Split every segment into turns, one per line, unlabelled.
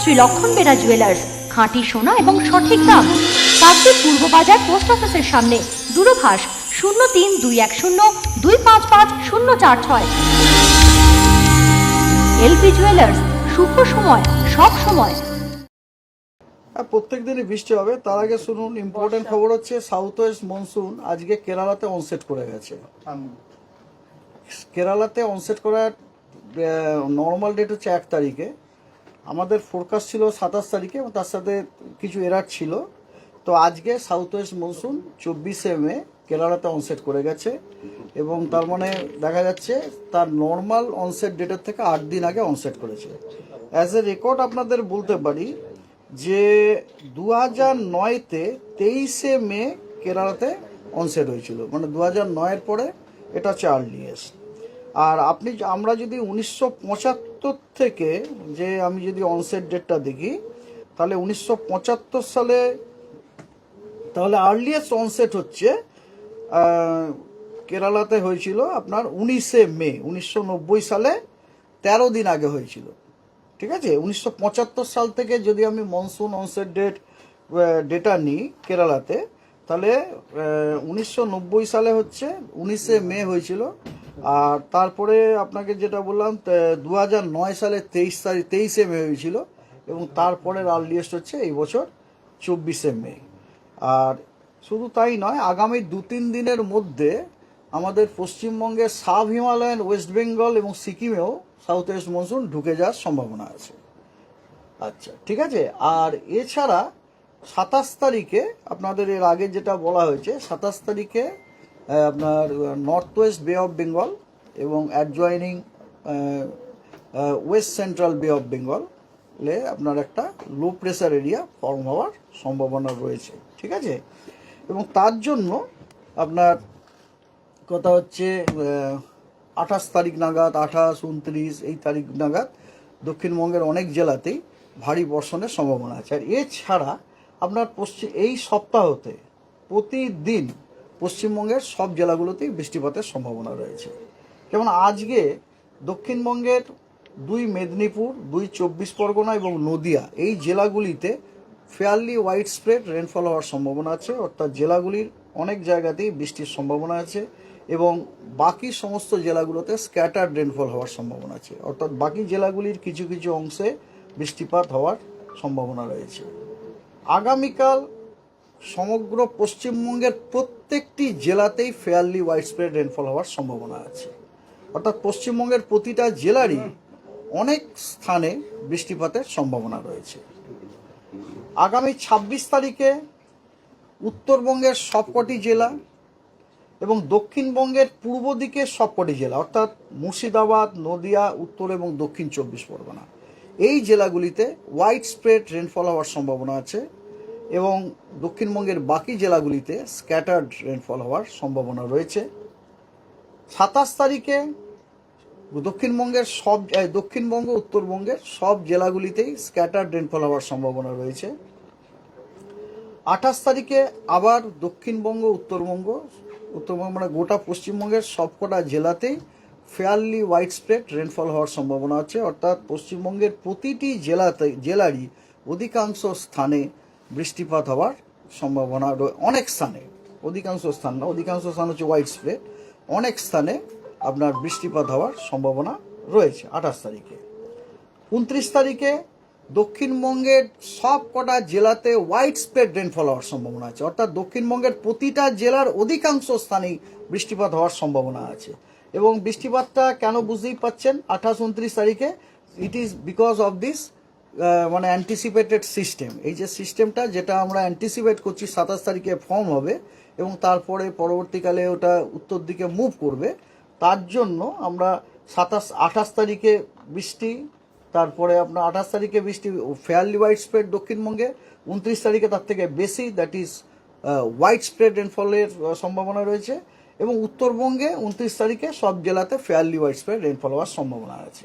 শ্রী লক্ষণ বেরা জুয়েলার্স খাঁটি সোনা এবং সঠিক দাম। কাকদ্বীপ পূর্ব বাজার পোস্ট অফিসের সামনে দূরভাষ শূন্য তিন দুই এক শূন্য দুই পাঁচ পাঁচ শূন্য চার ছয়। এলপি জুয়েলার্স শুভ সময় সব সময়।
প্রত্যেক দিনই বৃষ্টি হবে তার আগে শুনুন ইম্পর্টেন্ট খবর হচ্ছে সাউথ ওয়েস্ট মনসুন আজকে কেরালাতে অনসেট করে গেছে। কেরালাতে অনসেট করার নর্মাল ডেট হচ্ছে এক তারিখে। আমাদের ফোরকাস্ট ছিল সাতাশ তারিখে, এবং তার সাথে কিছু এরার ছিল। তো আজকে সাউথ ওয়েস্ট মনসুন চব্বিশে মে কেরালাতে অনসেট করে গেছে, এবং তার মানে দেখা যাচ্ছে তার নর্মাল অনসেট ডেটের থেকে আট দিন আগে অনসেট করেছে। অ্যাজ এ রেকর্ড আপনাদের বলতে পারি যে দু হাজার নয়তে তেইশে মে কেরালাতে অনসেট হয়েছিল। মানে দু হাজার নয়ের পরে এটা হচ্ছে আর্লিয়েস্ট আর আপনি আমরা যদি উনিশশো পঁচাত্তর থেকে যে আমি যদি অনসেট ডেটটা দেখি, তাহলে উনিশশো পঁচাত্তর সালে, তাহলে আর্লিয়েস্ট অনসেট হচ্ছে কেরালাতে হয়েছিল আপনার উনিশে মে, উনিশশো নব্বই সালে তেরো দিন আগে হয়েছিল। ঠিক আছে? উনিশশো পঁচাত্তর সাল থেকে যদি আমি মনসুন অনসেট ডেট ডেটা নিই কেরালাতে, তাহলে উনিশশো নব্বই সালে হচ্ছে, উনিশে মে হয়েছিল আর তারপরে আপনাকে যেটা বললাম দু হাজার নয় সালে তেইশ তারিখ, তেইশে মে হয়েছিল এবং তারপরের আর্লিয়েস্ট হচ্ছে এই বছর চব্বিশে মে আর শুধু তাই নয়, আগামী দু তিন দিনের মধ্যে আমাদের পশ্চিমবঙ্গের সাব হিমালয়ান, ওয়েস্ট বেঙ্গল এবং সিকিমেও সাউথ ওয়েস্ট মনসুন ঢুকে যাওয়ার সম্ভাবনা আছে। আচ্ছা ঠিক আছে? আর এছাড়া সাতাশ তারিখে আপনাদের এর আগে যেটা বলা হয়েছে, সাতাশ তারিখে আপনার north west bay of Bengal এবং adjoining west central bay of Bengal লে আপনার একটা লো প্রেশার এরিয়া ফর্ম হওয়ার সম্ভাবনা রয়েছে, ঠিক আছে? এবং তার জন্য আপনার কথা হচ্ছে আঠাশ তারিখ নাগাদ, আঠাশ, উনত্রিশ, এই তারিখ নাগাদ দক্ষিণবঙ্গের অনেক জেলাতেই ভারী বর্ষণের সম্ভাবনা আছে। আর এছাড়া আপনার পশ্চিম এই সপ্তাহতে প্রতিদিন পশ্চিমবঙ্গের সব জেলাগুলোতেই বৃষ্টিপাতের সম্ভাবনা রয়েছে। যেমন আজকে দক্ষিণবঙ্গের দুই মেদিনীপুর, দুই চব্বিশ পরগনা এবং নদিয়া এই জেলাগুলিতে ফেয়ারলি ওয়াইড স্প্রেড রেনফল হওয়ার সম্ভাবনা আছে। অর্থাৎ জেলাগুলির অনেক জায়গাতেই বৃষ্টির সম্ভাবনা আছে এবং বাকি সমস্ত জেলাগুলোতে স্ক্যাটার্ড রেনফল হওয়ার সম্ভাবনা আছে। অর্থাৎ বাকি জেলাগুলির কিছু কিছু অংশে বৃষ্টিপাত হওয়ার সম্ভাবনা রয়েছে। আগামীকাল সমগ্র পশ্চিমবঙ্গের প্রত্যেকটি জেলাতেই ফেয়ারলি হোয়াইট স্প্রেড রেনফল হওয়ার সম্ভাবনা আছে। অর্থাৎ পশ্চিমবঙ্গের প্রতিটা জেলারই অনেক স্থানে বৃষ্টিপাতের সম্ভাবনা রয়েছে। আগামী ছাব্বিশ তারিখে উত্তরবঙ্গের সবকটি জেলা এবং দক্ষিণবঙ্গের পূর্ব দিকের সবকটি জেলা, অর্থাৎ মুর্শিদাবাদ, নদিয়া, উত্তর এবং দক্ষিণ চব্বিশ পরগনা, এই জেলাগুলিতে হোয়াইট স্প্রেড রেনফল হওয়ার সম্ভাবনা আছে। এবং দক্ষিণবঙ্গের বাকি জেলাগুলিতে স্ক্যাটার্ড রেনফল হওয়ার সম্ভাবনা রয়েছে। সাতাশ তারিখে দক্ষিণবঙ্গের সব দক্ষিণবঙ্গ, উত্তরবঙ্গের সব জেলাগুলিতেই স্ক্যাটার্ড রেনফল হওয়ার সম্ভাবনা রয়েছে। আঠাশ তারিখে আবার দক্ষিণবঙ্গ, উত্তরবঙ্গ উত্তরবঙ্গ মানে গোটা পশ্চিমবঙ্গের সবকটা জেলাতেই ফেয়ারলি হোয়াইট স্প্রেড রেনফল হওয়ার সম্ভাবনা আছে। অর্থাৎ পশ্চিমবঙ্গের প্রতিটি জেলাতে, জেলারই অধিকাংশ স্থানে বৃষ্টিপাত হওয়ার সম্ভাবনা অনেক স্থানে, অধিকাংশ স্থান না, অধিকাংশ স্থান হচ্ছে হোয়াইট স্প্রেড অনেক স্থানে আপনার বৃষ্টিপাত হওয়ার সম্ভাবনা রয়েছে আঠাশ তারিখে। উনত্রিশ তারিখে দক্ষিণবঙ্গের সব কটা জেলাতে হোয়াইট স্প্রেড রেনফল হওয়ার সম্ভাবনা আছে। অর্থাৎ দক্ষিণবঙ্গের প্রতিটা জেলার অধিকাংশ স্থানেই বৃষ্টিপাত হওয়ার সম্ভাবনা আছে। এবং বৃষ্টিপাতটা কেন বুঝতেই পাচ্ছেন? আঠাশ, উনত্রিশ তারিখে it is because of this মানে অ্যান্টিসিপেটেড সিস্টেম এই যে সিস্টেমটা যেটা আমরা অ্যান্টিসিপেট করছি সাতাশ তারিখে ফর্ম হবে এবং তারপরে পরবর্তীকালে ওটা উত্তর দিকে মুভ করবে, তার জন্য আমরা সাতাশ, আঠাশ তারিখে বৃষ্টি, তারপরে আপনার আঠাশ তারিখে বৃষ্টি ফেয়ারলি হোয়াইট স্প্রেড দক্ষিণবঙ্গে, উনত্রিশ তারিখে তার থেকে বেশি দ্যাট ইজ হোয়াইট স্প্রেড রেনফলের সম্ভাবনা রয়েছে এবং উত্তরবঙ্গে উনত্রিশ তারিখে সব জেলাতে ফেয়ারলি হোয়াইট স্প্রেড রেনফল হওয়ার সম্ভাবনা আছে।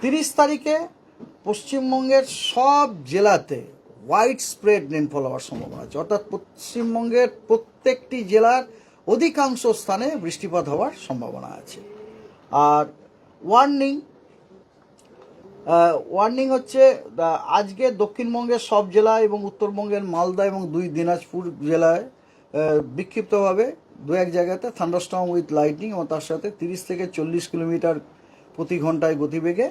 তিরিশ তারিখে পশ্চিমবঙ্গের সব জেলাতে হোয়াইট স্প্রেড রেনফল হওয়ার সম্ভাবনা আছে। অর্থাৎ পশ্চিমবঙ্গের প্রত্যেকটি জেলার অধিকাংশ স্থানে বৃষ্টিপাত হওয়ার সম্ভাবনা আছে। আর ওয়ার্নিং ওয়ার্নিং হচ্ছে আজকে দক্ষিণবঙ্গের সব জেলা এবং উত্তরবঙ্গের মালদা এবং দুই দিনাজপুর জেলায় বিক্ষিপ্তভাবে দু এক জায়গাতে থান্ডারস্টর্ম উইথ লাইটনিং এবং তার সাথে তিরিশ থেকে চল্লিশ কিলোমিটার প্রতি ঘন্টায় গতিবেগে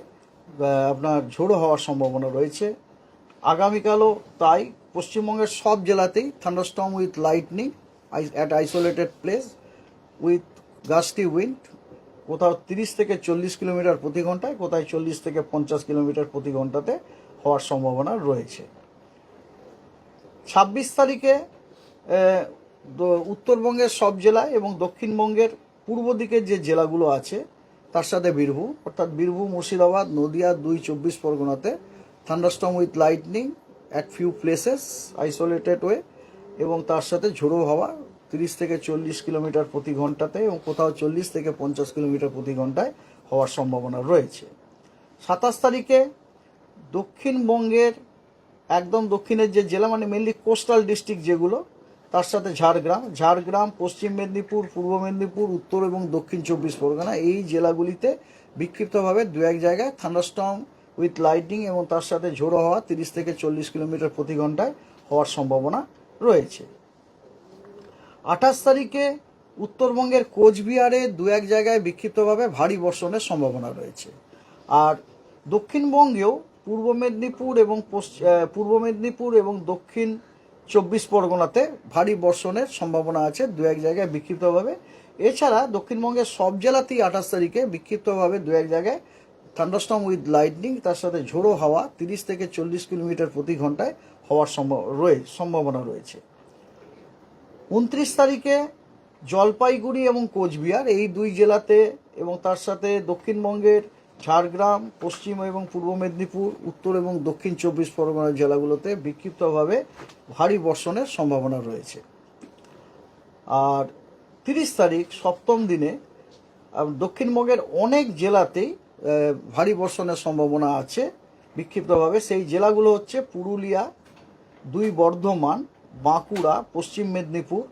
আপনার ঝোড়ো হওয়ার সম্ভাবনা রয়েছে। আগামীকালও তাই পশ্চিমবঙ্গের সব জেলাতেই thunderstorm with lightning at isolated place with gusty wind কোথাও তিরিশ থেকে চল্লিশ কিলোমিটার প্রতি ঘন্টায়, কোথায় চল্লিশ থেকে পঞ্চাশ কিলোমিটার প্রতি ঘন্টাতে হওয়ার সম্ভাবনা রয়েছে। ছাব্বিশ তারিখে উত্তরবঙ্গের সব জেলায় এবং দক্ষিণবঙ্গের পূর্ব দিকের যে জেলাগুলো আছে তার সাথে বীরভূম, অর্থাৎ বীরভূম, মুর্শিদাবাদ, নদিয়া, দুই চব্বিশ পরগনাতে। Thunderstorm with lightning at few places isolated way এবং তার সাথে ঝোড়ো হাওয়া, তিরিশ থেকে চল্লিশ কিলোমিটার প্রতি ঘন্টাতে এবং কোথাও চল্লিশ থেকে পঞ্চাশ কিলোমিটার প্রতি ঘন্টায় হওয়ার সম্ভাবনা রয়েছে। সাতাশ তারিখে দক্ষিণবঙ্গের, একদম দক্ষিণের যে জেলা মানে মেনলি কোস্টাল ডিস্ট্রিক্ট যেগুলো তার সাথে ঝাড়গ্রাম ঝাড়গ্রাম পশ্চিম মেদিনীপুর পূর্ব মেদিনীপুর উত্তর এবং দক্ষিণ চব্বিশ পরগনা এই জেলাগুলিতে বিক্ষিপ্তভাবে দু এক জায়গায় থান্ডারস্টর্ম উইথ লাইটিং এবং তার সাথে ঝোড়ো হওয়া তিরিশ থেকে চল্লিশ কিলোমিটার প্রতি ঘন্টায় হওয়ার সম্ভাবনা রয়েছে। আঠাশ তারিখে উত্তরবঙ্গের কোচবিহারে দু এক জায়গায় বিক্ষিপ্তভাবে ভারী বর্ষণের সম্ভাবনা রয়েছে। আর দক্ষিণবঙ্গেও পূর্ব মেদিনীপুর এবং পশ্চ- আহ, পূর্ব মেদিনীপুর এবং দক্ষিণ চব্বিশ পরগনাতে ভারী বর্ষণের সম্ভাবনা আছে, দু এক জায়গায় বিক্ষিপ্তভাবে। এছাড়া দক্ষিণবঙ্গের সব জেলাতেই আঠাশ তারিখে বিক্ষিপ্তভাবে দু এক জায়গায় থান্ডারস্টম উইথ লাইটনিং তার সাথে ঝোড়ো হাওয়া, তিরিশ থেকে চল্লিশ কিলোমিটার প্রতি ঘন্টায় হওয়ার সম্ভব, রয়ে, সম্ভাবনা রয়েছে। উনত্রিশ তারিখে জলপাইগুড়ি এবং কোচবিহার, এই দুই জেলাতে এবং তার সাথে দক্ষিণবঙ্গের ঝাড়গ্রাম, পশ্চিম এবং পূর্ব মেদিনীপুর, উত্তর এবং দক্ষিণ চব্বিশ পরগনা জেলাগুলোতে বিক্ষিপ্তভাবে ভারী বর্ষণের সম্ভাবনা রয়েছে। আর তিরিশ তারিখ, সপ্তম দিনে দক্ষিণবঙ্গের অনেক জেলাতেই ভারী বর্ষণের সম্ভাবনা আছে। বিক্ষিপ্তভাবে সেই জেলাগুলো হচ্ছে পুরুলিয়া, দুই বর্ধমান, বাঁকুড়া, পশ্চিম মেদিনীপুর,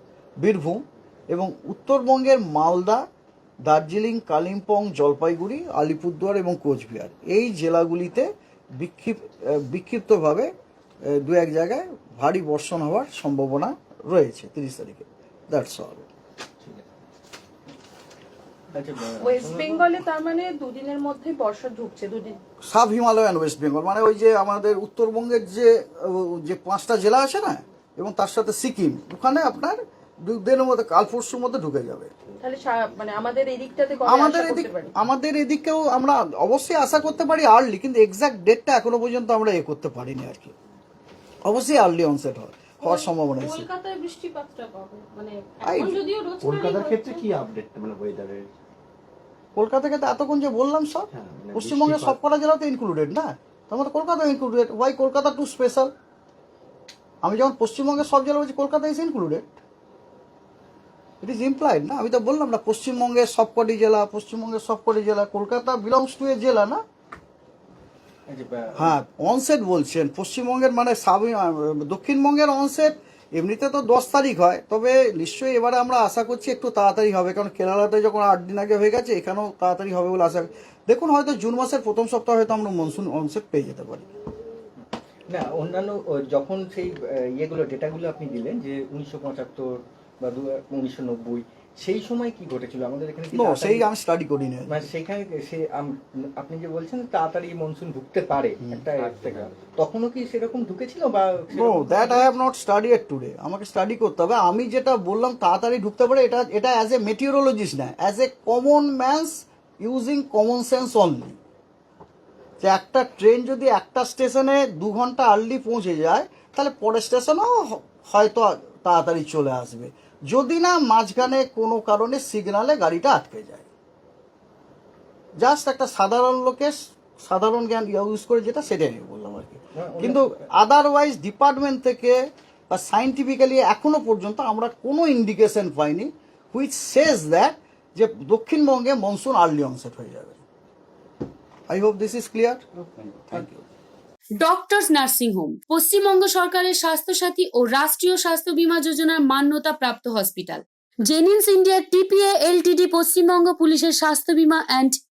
বীরভূম এবং উত্তরবঙ্গের মালদা দার্জিলিং কালিম্পং জলপাইগুড়ি আলিপুরদুয়ার এবং কোচবিহার। এই জেলাগুলিতে বিক্ষিপ বিক্ষিপ্তভাবে দু এক জায়গায় ভারী বর্ষণ হওয়ার সম্ভাবনা রয়েছে তিরিশ তারিখে। দ্যাটস অল
ওয়েস্ট বেঙ্গলে তার মানে দুদিনের মধ্যে বর্ষা ঢুকছে দুদিন।
সাব হিমালয়ান ওয়েস্ট বেঙ্গল মানে ওই যে আমাদের উত্তরবঙ্গের যে যে পাঁচটা জেলা আছে না এবং তার সাথে সিকিম ওখানে আপনার দিনের মধ্যে কাল পরশুর মধ্যে ঢুকে যাবে।
মানে আমাদের
আমাদের
আশা
এদিক আমাদের এদিকেও আমরা অবশ্যই আশা করতে পারি আর্লি কিন্তু এক্সাক্ট ডেটটা এখনও পর্যন্ত আমরা এ করতে পারিনি আর কি। অবশ্যই আর্লি অনসেট হয় হওয়ার সম্ভাবনা আছে।
কলকাতায় বৃষ্টিপাতটা কবে? মানে
কলকাতার ক্ষেত্রে কি আপডেট মানে ওয়েদারের
কলকাতাকে তো এতক্ষণ যে বললাম সব
হ্যাঁ, মানে
পশ্চিমবঙ্গের জেলাতে ইনক্লুডেড না? তার মধ্যে Kolkata included why Kolkata too special আমি যখন পশ্চিমবঙ্গের সব জেলা বলছি Kolkata is included it is implied না? আমি তো বললাম না পশ্চিমবঙ্গের সবকটি জেলা পশ্চিমবঙ্গের সবকটি জেলা কলকাতা বিলংস টু এ জেলা না? হ্যাঁ অনসেট বলছেন। পশ্চিমবঙ্গের মানে সাব দক্ষিণবঙ্গের অনসেট এমনিতে তো দশ তারিখ হয় তবে নিশ্চয়ই এবারে আমরা আশা করছি একটু তাড়াতাড়ি হবে কারণ কেরালাতে যখন আট দিন আগে হয়ে গেছে এখানেও তাড়াতাড়ি হবে বলে আশা দেখুন হয়তো জুন মাসের প্রথম সপ্তাহে হয়তো আমরা মনসুন অনসেট পেয়ে যেতে পারি।
না অন্যান্য যখন সেই ইয়েগুলো ডেটাগুলো আপনি দিলেন যে উনিশশো পঁচাত্তর বা উনিশশো নব্বই সেই সময় কি ঘটেছিল? আমাদের এখানে
সেই আমি স্টাডি করি না
মানে সেখানে সে আপনি যে বলছেন তাড়াতাড়ি মনসুন ঢুকতে পারে একটা তখনও কি সেরকম ঢুকেছিল বা
no that I have not study it today আমাকে স্টাডি করতে হবে। আমি যেটা বললাম তাড়াতাড়ি ঢুকতে পারে এটা এটা অ্যাজ এ মেটিওরোলজিস্ট না as a common man's using common sense only যে একটা ট্রেন যদি একটা স্টেশনে দু ঘণ্টা আর্লি পৌঁছে যায় তাহলে পরের স্টেশনেও হয়তো তাড়াতাড়ি চলে আসবে। যদি না মাঝখানে কোনো কারণে সিগনালে গাড়িটা আটকে যায়। জাস্ট একটা সাধারণ লোকের সাধারণ জ্ঞান ইউজ করে যেটা সেটাই আমি বললাম আর কি। কিন্তু আদারওয়াইজ ডিপার্টমেন্ট থেকে বা সাইন্টিফিক্যালি এখনও পর্যন্ত আমরা কোনো ইন্ডিকেশন পাইনি হুইচ সেজ দ্যাট যে দক্ষিণবঙ্গে মনসুন আর্লি অনসেট হয়ে যাবে। I hope this is clear thank you
doctors nursing home. Paschimbanga সরকারের স্বাস্থ্য সাথী ও রাষ্ট্রীয় স্বাস্থ্য বীমা যোজনার মান্যতা প্রাপ্ত hospital. Genins India TPA LTD Paschimbanga পুলিশের স্বাস্থ্য বীমা অ্যান্ড